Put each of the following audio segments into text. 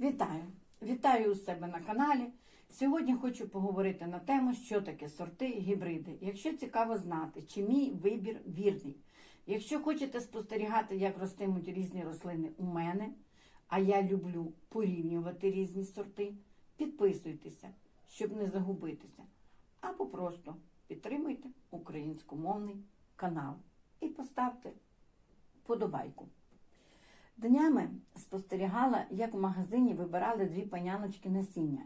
Вітаю! Вітаю у себе на каналі. Сьогодні хочу поговорити на тему, що таке сорти і гібриди. Якщо цікаво знати, чи мій вибір вірний. Якщо хочете спостерігати, як ростимуть різні рослини у мене, а я люблю порівнювати різні сорти, підписуйтеся, щоб не загубитися. Або просто підтримуйте українськомовний канал і поставте подобайку. Днями спостерігала, як в магазині вибирали дві паняночки насіння.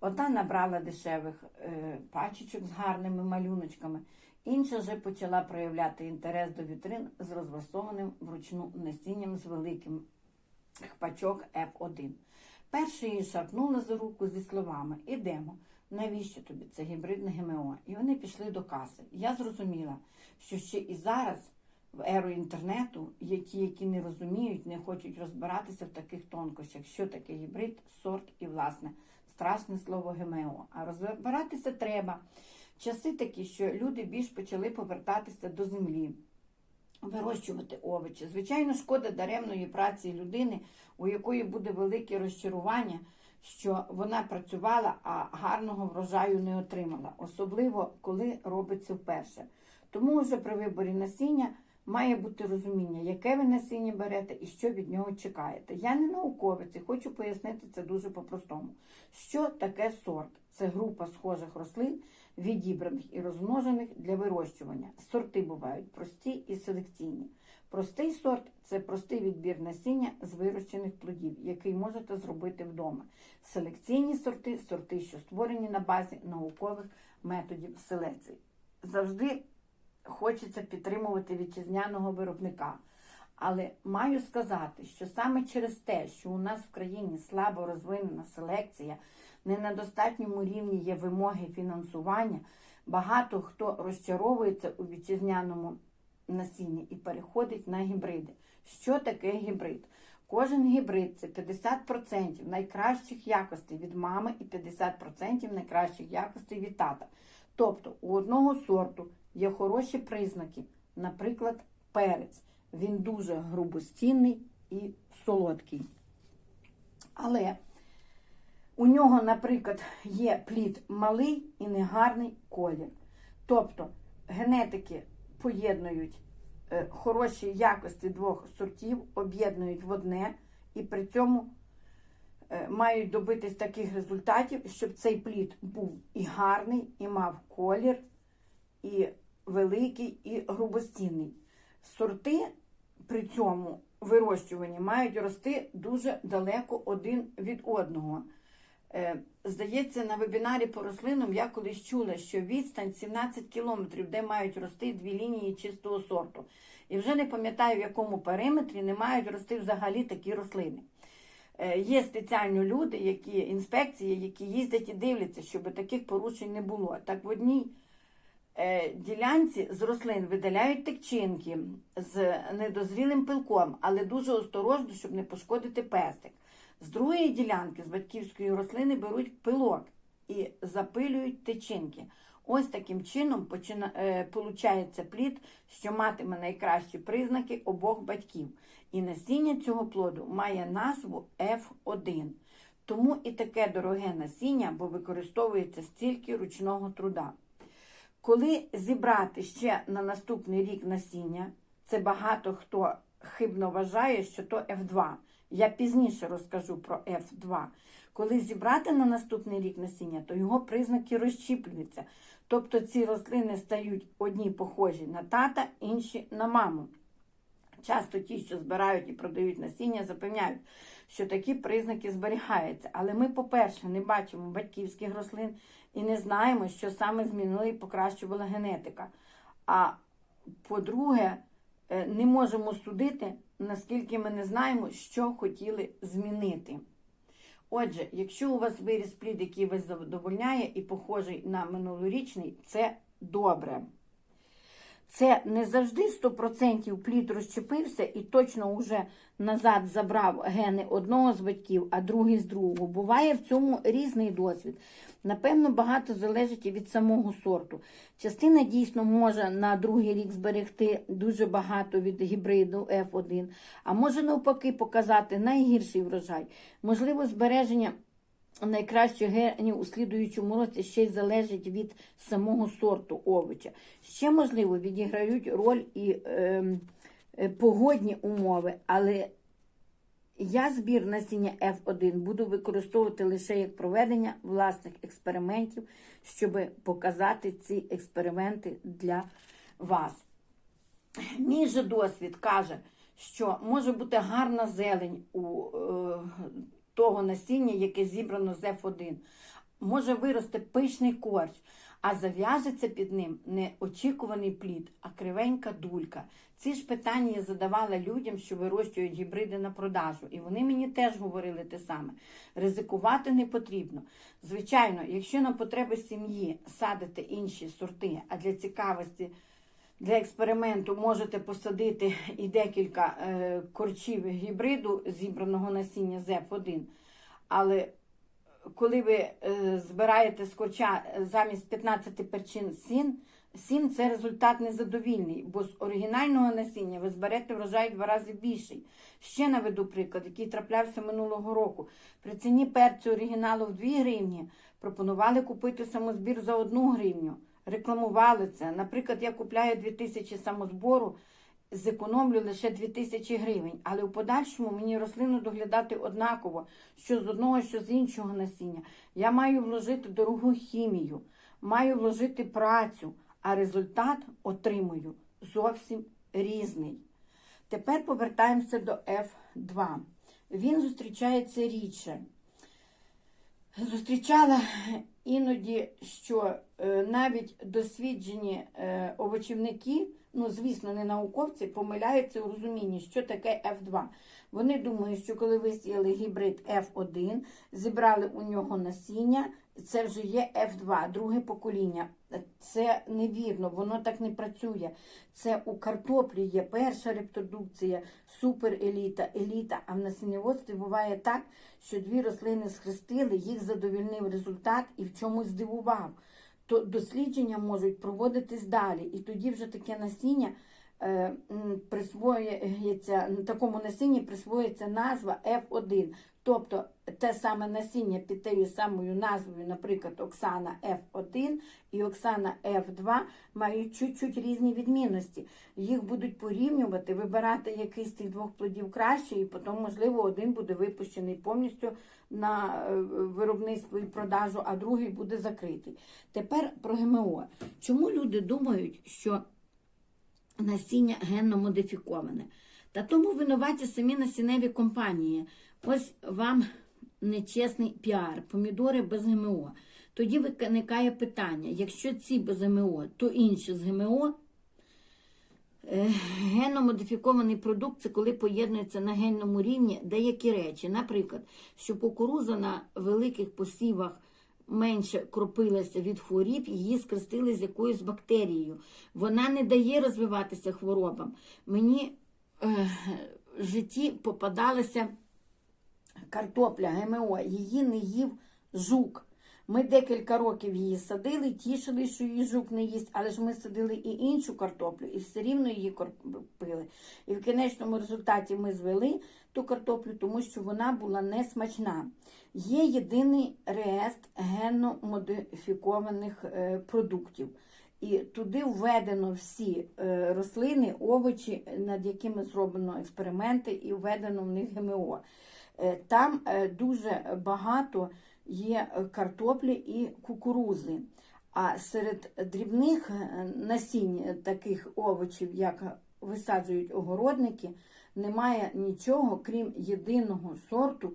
Одна набрала дешевих е, пачечок з гарними малюночками, інша вже почала проявляти інтерес до вітрин з розфасованим вручну насінням з великим пачок F1. Перша її шарпнула за руку зі словами Ідемо. Навіщо тобі це гібридне ГМО? І вони пішли до каси. Я зрозуміла, що ще і зараз в еру інтернету є ті, які не розуміють, не хочуть розбиратися в таких тонкощах, що таке гібрид, сорт і, власне, страшне слово ГМО. А розбиратися треба. Часи такі, що люди більш почали повертатися до землі, вирощувати овочі. Звичайно, шкода даремної праці людини, у якої буде велике розчарування, що вона працювала, а гарного врожаю не отримала, особливо коли робиться вперше. Тому вже при виборі насіння має бути розуміння, яке ви насіння берете і що від нього чекаєте. Я не науковець і хочу пояснити це дуже по-простому. Що таке сорт? Це група схожих рослин, відібраних і розмножених для вирощування. Сорти бувають прості і селекційні. Простий сорт це простий відбір насіння з вирощених плодів, який можете зробити вдома. Селекційні сорти сорти, що створені на базі наукових методів селекції. Завжди хочеться підтримувати вітчизняного виробника. Але маю сказати, що саме через те, що у нас в країні слабо розвинена селекція, не на достатньому рівні є вимоги фінансування, багато хто розчаровується у вітчизняному насінні і переходить на гібриди. Що таке гібрид? Кожен гібрид це 50% найкращих якостей від мами і 50% найкращих якостей від тата. Тобто у одного сорту є хороші признаки, наприклад, перець. Він дуже грубостінний і солодкий. Але у нього, наприклад, є плід малий і негарний колір. Тобто генетики поєднують е, хороші якості двох сортів, об'єднують в одне і при цьому е, мають добитись таких результатів, щоб цей плід був і гарний, і мав колір, і великий, і грубостінний. Сорти при цьому вирощуванні мають рости дуже далеко один від одного. Е, Здається, на вебінарі по рослинам я колись чула, що відстань 17 кілометрів, де мають рости дві лінії чистого сорту. І вже не пам'ятаю, в якому периметрі не мають рости взагалі такі рослини. Е, Є спеціальні люди, які інспекції, які їздять і дивляться, щоб таких порушень не було. Так в одній ділянці з рослин видаляють текчинки з недозрілим пилком, але дуже осторожно, щоб не пошкодити пестик. З другої ділянки, з батьківської рослини, беруть пилок і запилюють тичинки. Ось таким чином е, получається плід, що матиме найкращі признаки обох батьків. І насіння цього плоду має назву F1. Тому і таке дороге насіння, бо використовується стільки ручного труда. Коли зібрати ще на наступний рік насіння, це багато хто хибно вважає, що то F2. Я пізніше розкажу про F2. Коли зібрати на наступний рік насіння, то його признаки розчіплюються. Тобто ці рослини стають одні похожі на тата, інші на маму. Часто ті, що збирають і продають насіння, запевняють, що такі признаки зберігаються. Але ми, по-перше, не бачимо батьківських рослин і не знаємо, що саме змінила і покращувала генетика. А по-друге, е, не можемо судити, наскільки ми не знаємо, що хотіли змінити. Отже, якщо у вас виріс плід, який вас задовольняє і похожий на минулорічний, це добре. Це не завжди 100% плід розчепився і точно вже назад забрав гени одного з батьків, а другий з другого. Буває в цьому різний досвід. Напевно, багато залежить і від самого сорту. Частина дійсно може на другий рік зберегти дуже багато від гібриду F1, а може навпаки показати найгірший врожай. Можливо, збереження найкращих генів у слідуючому році ще й залежить від самого сорту овоча. Ще, можливо, відіграють роль і е, е, погодні умови, але я збір насіння F1 буду використовувати лише як проведення власних експериментів, щоб показати ці експерименти для вас. Мій же досвід каже, що може бути гарна зелень у е, того насіння, яке зібрано з F1. Може вирости пишний корч, а зав'яжеться під ним не очікуваний плід, а кривенька дулька. Ці ж питання я задавала людям, що вирощують гібриди на продажу, і вони мені теж говорили те саме. Ризикувати не потрібно. Звичайно, якщо на потреби сім'ї садите інші сорти, а для цікавості для експерименту можете посадити і декілька е, корчів гібриду зібраного насіння ЗЕП-1. Але коли ви е, збираєте з корча е, замість 15 перчин 7, 7 це результат незадовільний, бо з оригінального насіння ви зберете врожай два рази більший. Ще наведу приклад, який траплявся минулого року. При ціні перцю оригіналу в 2 гривні пропонували купити самозбір за 1 гривню рекламували це. Наприклад, я купляю 2000 самозбору, зекономлю лише 2000 гривень, але у подальшому мені рослину доглядати однаково, що з одного, що з іншого насіння. Я маю вложити дорогу хімію, маю вложити працю, а результат отримую зовсім різний. Тепер повертаємося до F2. Він зустрічається рідше. Зустрічала іноді, що е, навіть досвідчені е, овочівники, ну звісно, не науковці, помиляються у розумінні, що таке F2. Вони думають, що коли висіяли гібрид F1, зібрали у нього насіння, це вже є F2, друге покоління. Це невірно, воно так не працює. Це у картоплі є перша репродукція, супереліта, еліта. А в насінняводстві буває так, що дві рослини схрестили, їх задовільнив результат і в чомусь здивував. То дослідження можуть проводитись далі. І тоді вже таке насіння присвоюється, такому насінні присвоюється назва F1. Тобто те саме насіння під тією самою назвою, наприклад, Оксана F1 і Оксана F2 мають чуть-чуть різні відмінності. Їх будуть порівнювати, вибирати якийсь з цих двох плодів краще, і потім, можливо, один буде випущений повністю на е, виробництво і продажу, а другий буде закритий. Тепер про ГМО. Чому люди думають, що насіння генно модифіковане? Та тому винуваті самі насінневі компанії. Ось вам нечесний піар, помідори без ГМО. Тоді виникає питання: якщо ці без ГМО, то інші з ГМО. Е, Генно-модифікований продукт це коли поєднуються на генному рівні деякі речі. Наприклад, що кукуруза на великих посівах менше кропилася від хворіб, її скрестили з якоюсь бактерією. Вона не дає розвиватися хворобам. Мені е, в житті попадалася картопля ГМО, її не їв жук. Ми декілька років її садили, тішили, що її жук не їсть, але ж ми садили і іншу картоплю, і все рівно її кропили. І в кінечному результаті ми звели ту картоплю, тому що вона була не смачна. Є єдиний реєстр генно-модифікованих е, продуктів. І туди введено всі е, рослини, овочі, над якими зроблено експерименти, і введено в них ГМО. Е, Там дуже багато є картоплі і кукурузи. А серед дрібних насінь таких овочів, як висаджують огородники, немає нічого, крім єдиного сорту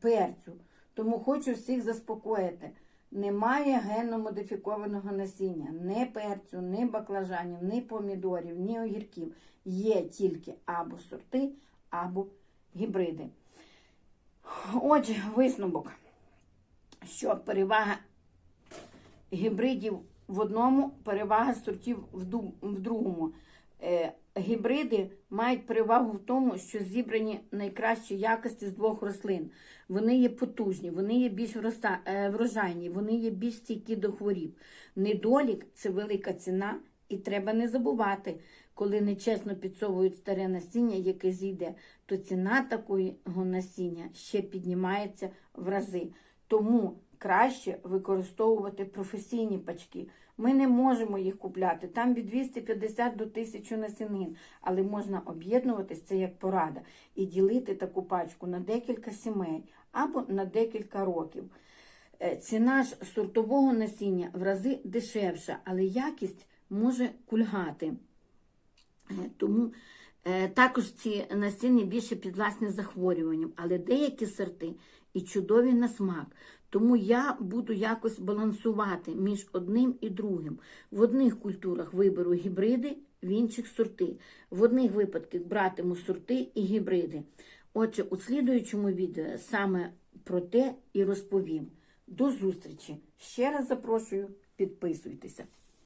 перцю. Тому хочу всіх заспокоїти. Немає генно-модифікованого насіння, ні перцю, ні баклажанів, ні помідорів, ні огірків. Є тільки або сорти, або гібриди. Отже, висновок, що перевага гібридів в одному, перевага сортів в другому. Гібриди мають перевагу в тому, що зібрані найкращі якості з двох рослин. Вони є потужні, вони є більш е, врожайні, вони є більш стійкі до хворіб. Недолік це велика ціна, і треба не забувати, коли нечесно підсовують старе насіння, яке зійде, то ціна такого насіння ще піднімається в рази. Тому краще використовувати професійні пачки. Ми не можемо їх купляти. Там від 250 до 1000 насінин, але можна об'єднуватись, це як порада, і ділити таку пачку на декілька сімей або на декілька років. Е, Ціна ж сортового насіння в рази дешевша, але якість може кульгати. Е, Тому е, також ці насіння більше підвласні захворюванням, але деякі сорти і чудові на смак. Тому я буду якось балансувати між одним і другим. В одних культурах виберу гібриди, в інших сорти. В одних випадках братиму сорти і гібриди. Отже, у слідуючому відео саме про те і розповім. До зустрічі! Ще раз запрошую, підписуйтеся.